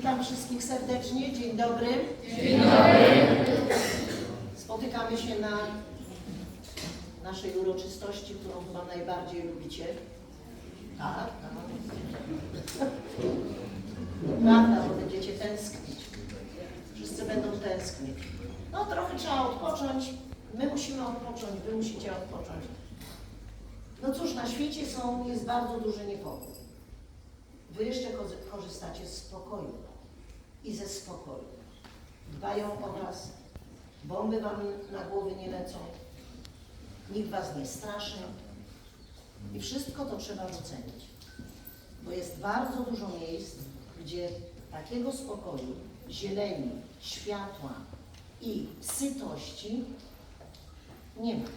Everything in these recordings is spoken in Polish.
Witam wszystkich serdecznie. Dzień dobry. Dzień dobry. Spotykamy się na naszej uroczystości, którą chyba najbardziej lubicie. Tak, tak. Prawda, bo będziecie tęsknić. Wszyscy będą tęsknić. No trochę trzeba odpocząć. My musimy odpocząć, wy musicie odpocząć. No cóż, na świecie są, jest bardzo duży niepokój. Wy jeszcze ko- korzystacie z spokoju i ze spokoju. Dbają o Was, bomby Wam na głowy nie lecą, nikt Was nie straszy i wszystko to trzeba docenić. Bo jest bardzo dużo miejsc, gdzie takiego spokoju, zieleni, światła i sytości nie ma.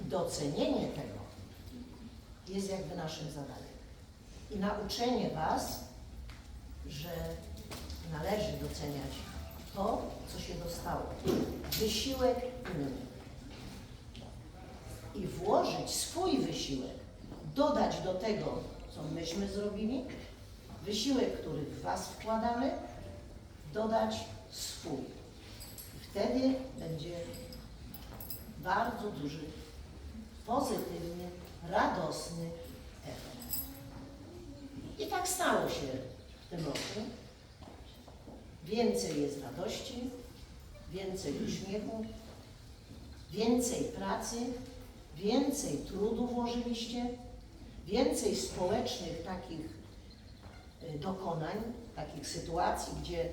Docenienie tego jest jakby naszym zadaniem. I nauczenie Was, że należy doceniać to, co się dostało. Wysiłek innych. I włożyć swój wysiłek, dodać do tego, co myśmy zrobili, wysiłek, który w Was wkładamy, dodać swój. I wtedy będzie bardzo duży, pozytywny, radosny efekt. I tak stało się w tym roku. Więcej jest radości, więcej uśmiechu, więcej pracy, więcej trudu włożyliście, więcej społecznych takich y, dokonań, takich sytuacji, gdzie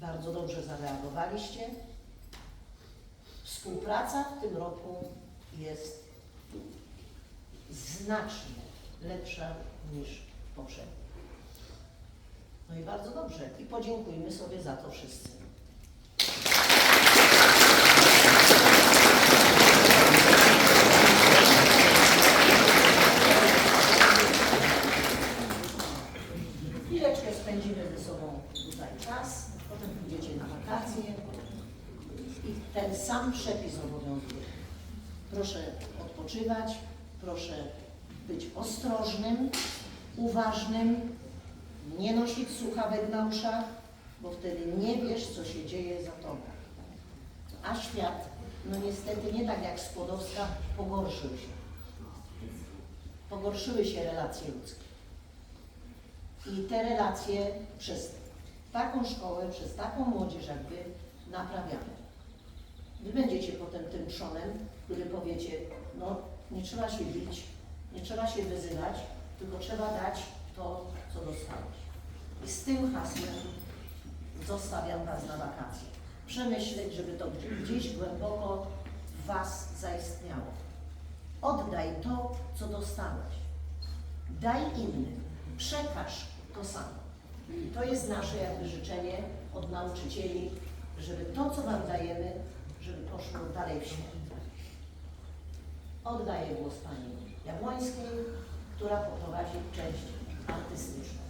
bardzo dobrze zareagowaliście. Współpraca w tym roku jest znacznie lepsza niż poprzednio. No i bardzo dobrze. I podziękujmy sobie za to wszyscy. Chwileczkę spędzimy ze sobą tutaj czas, potem pójdziecie na wakacje i ten sam przepis obowiązuje. Proszę odpoczywać, proszę być ostrożnym, uważnym, nie nosić słuchawek na uszach, bo wtedy nie wiesz, co się dzieje za tobą. A świat, no niestety nie tak jak Skłodowska, pogorszył się. Pogorszyły się relacje ludzkie. I te relacje przez taką szkołę, przez taką młodzież jak wy naprawiamy. Wy będziecie potem tym trzonem, który powiecie, no nie trzeba się bić, nie trzeba się wyzywać, tylko trzeba dać to, co dostałeś. I z tym hasłem zostawiam Was na wakacje. Przemyśleć, żeby to gdzieś głęboko w Was zaistniało. Oddaj to, co dostałeś. Daj innym. Przekaż to samo. I to jest nasze jakby życzenie od nauczycieli, żeby to, co Wam dajemy, żeby poszło dalej w świat. Oddaję głos Pani Jabłońskiej, która poprowadzi część ですね。